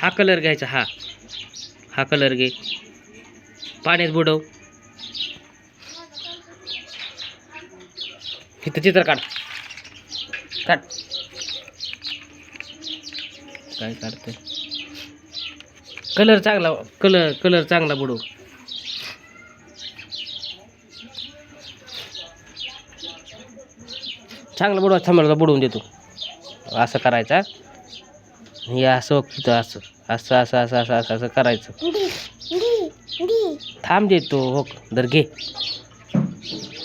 हा कलर घ्यायचा हा. हा कलर घे. पाण्यात बुडव. इथं चित्र काढ. काढ. काय काढते कलर चांगला कलर कलर चांगला बुडव. चांगला बुडवा थांबला बुडवून देतो. असं करायचा हे. असं तिथं असं. असं असं असं असं असं असं करायचं. थांब देतो हो दर घे.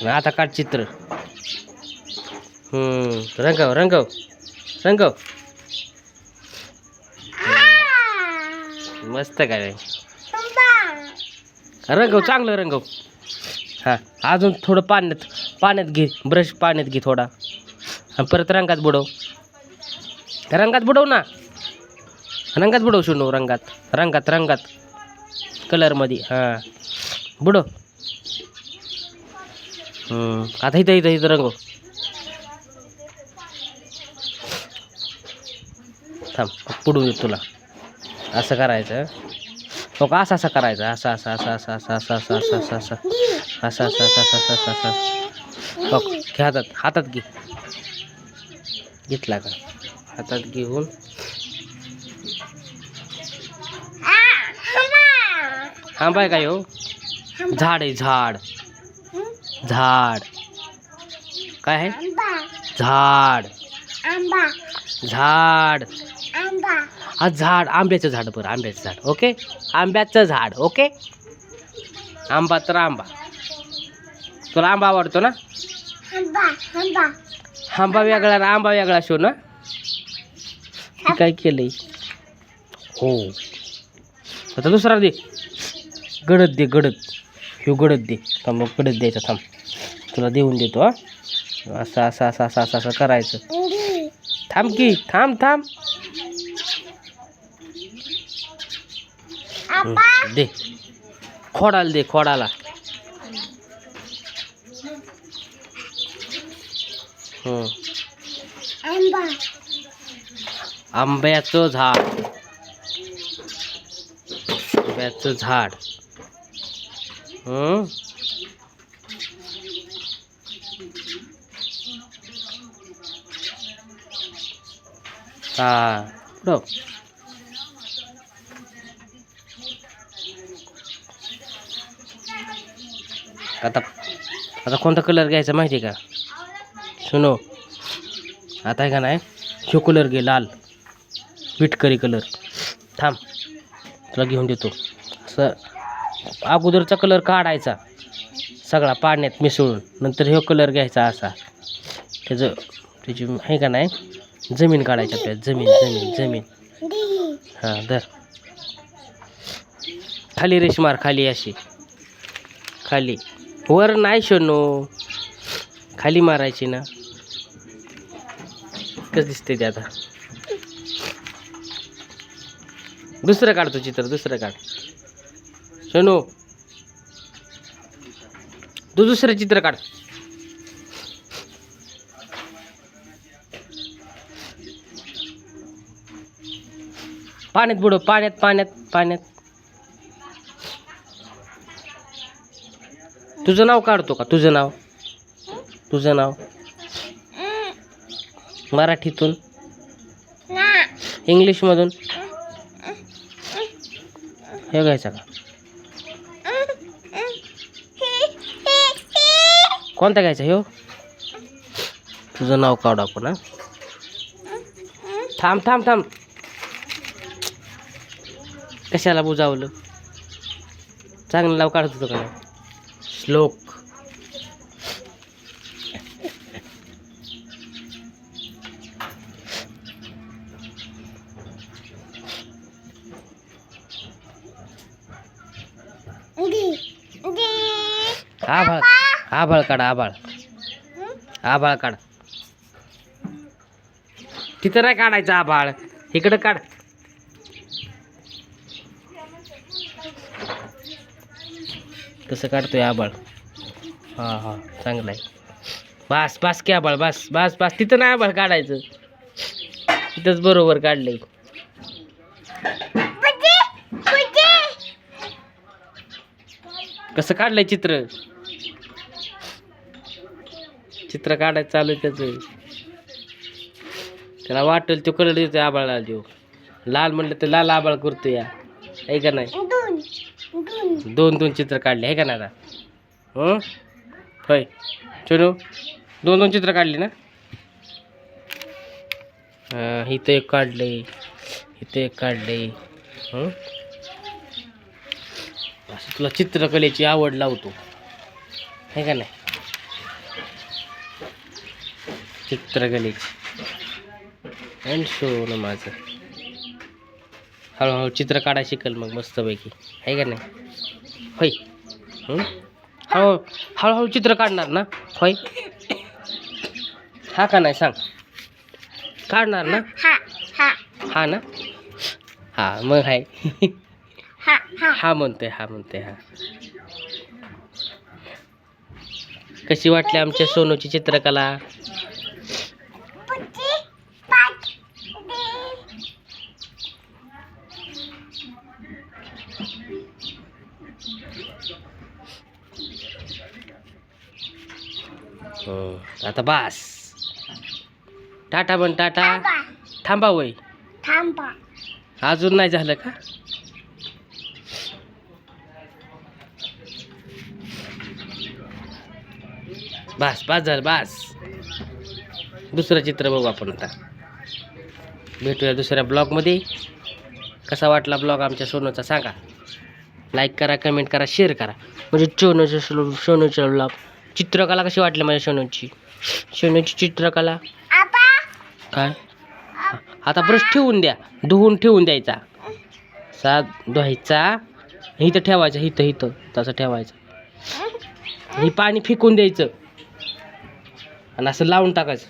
आता काढ चित्र. रंगव रंगव रंगव. मस्त काय रंगव चांगलं रंगव. हां अजून थोडं पाण्यात पाण्यात घे ब्रश पाण्यात घे थोडा. परत रंगात बुडव. रंगात बुडव ना. रंगात बुडव शिवणू रंगात रंगात रंगात कलरमध्ये हां बुडव आता इथं इथं इथं रंगव थांब पुढून देतो तुला असं करायचं हो का असं असं करायचं असं असं असं असं असं असं असं असं असं असं असं असं असं असं असं असं असं हो घे हातात हातात घे घेतला का हातात घेऊन हा बाय काय हो? झाड आहे झाड. झाड. काय आहे? झाड. झाड. हा झाड. आंब्याचं झाड बरं आंब्याचं झाड ओके? आंब्याचं झाड ओके? आंबा तर आंबा. तुला आंबा आवडतो ना? आंबा वेगळा ना आंबा वेगळा शो ना? काय केलंय? हो. आता दुसरा दे. गडद दे गडद. ह्यो गडद दे. थांब मग गडद द्यायचा थांब. तुला देऊन देतो हा. असं असं असं असं असं असं करायचं. थांब की थांब थांब. दे. खोडाला दे खोडाला. आंब्याचं झाड. आंब्याचं झाड. पुढं. आता आता कोणता कलर घ्यायचा माहिती आहे का? सुनो. आता आहे का नाही? ह्यो कलर घे लाल. विटकरी कलर थांब. तुला घेऊन देतो. असं अगोदरचा कलर काढायचा. सगळा पाण्यात मिसळून. नंतर ह्यो कलर घ्यायचा असा. त्याचं त्याची आहे का नाही? जमीन काढायची आपल्याला. जमीन जमीन जमीन. हां धर. खाली रेशमार खाली अशी. खाली. वर नाही शोनो. खाली मारायची ना. कसं दिसते ते आता. दुसरं काढतो चित्र दुसरं काढ. सोनू तू दुसरं चित्र काढ. पाण्यात बुडव पाण्यात पाण्यात पाण्यात. तुझं नाव काढतो का? तुझं नाव? तुझं नाव? मराठीतून? इंग्लिशमधून? हे घ्यायचं का? कोणता घ्यायचा ह्यो? तुझं नाव काढू आपण हा? थांब थांब थांब. कशाला बुजावलं? चांगलं नाव काढत होतं का? श्लोक. आभाळ आभाळ काढ आभाळ. आभाळ काढ. तिथं नाही काढायचं आभाळ. इकडं काढ. कसं काढतोय आबाळ हा हा चांगलं आहे. बास बास की आबाळ बास बास बास. तिथं नाही आबाळ काढायचं. तिथंच बरोबर काढलंय. म्हणजे, म्हणजे. कसं काढलंय चित्र? चित्र काढायचं चालू आहे त्याचं. त्याला वाटेल तो कलर देतोय आबाळाला देऊ लाल म्हणलं तर लाल आबाळ करतो या. आहे का नाही? दोन दोन चित्र काढले आहे का नाही आता? होय. चलो दोन दोन चित्र काढली ना? इथं एक काढले इथं एक काढले. असं तुला चित्रकलेची आवड लावतो. आहे का नाही? चित्रकलेची. आणि सोनं माझं. हळूहळू चित्र काढा शिकल मग मस्तपैकी. आहे का नाही? होय. हं? हळू हळूहळू चित्र काढणार ना? होय. हा का नाही? सांग. काढणार ना? हा ना? हा मग आहे हा म्हणतोय हा म्हणतोय हा. कशी वाटली आमच्या सोनूची चित्रकला? हं, आता बास. टाटा बन टाटा. थांबा. वय. थांबा. अजून नाही झालं का? बास बास झालं बास. दुसरं चित्र बघू आपण आता. भेटूया दुसऱ्या ब्लॉगमध्ये. कसा वाटला ब्लॉग आमच्या सोनूचा सांगा. लाईक करा कमेंट करा शेअर करा. म्हणजे सोनूचं स्लो- सोनूचं ब्लॉग चित्रकला कशी वाटली माझ्या सोनूची सोनूची चित्रकला? काय? आता ब्रश ठेवून द्या. धुवून ठेवून द्यायचा. सात धुवायचा. इथं ठेवायचं इथं इथं. तसं ठेवायचं. हे पाणी फेकून द्यायचं. आणि असं लावून टाकायचं.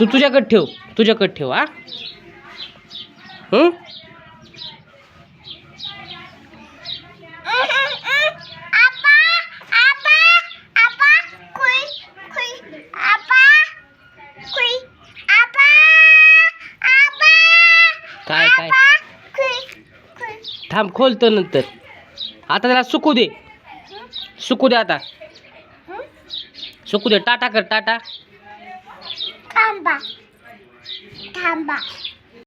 तू तुझ्याकडे ठेव. तुझ्याकडे ठेव हा? काय? काय थांब खोलतो नंतर. आता त्याला सुकू दे. सुकू दे आता. सुकू दे. टाटा कर टाटा. थांबा. थांबा.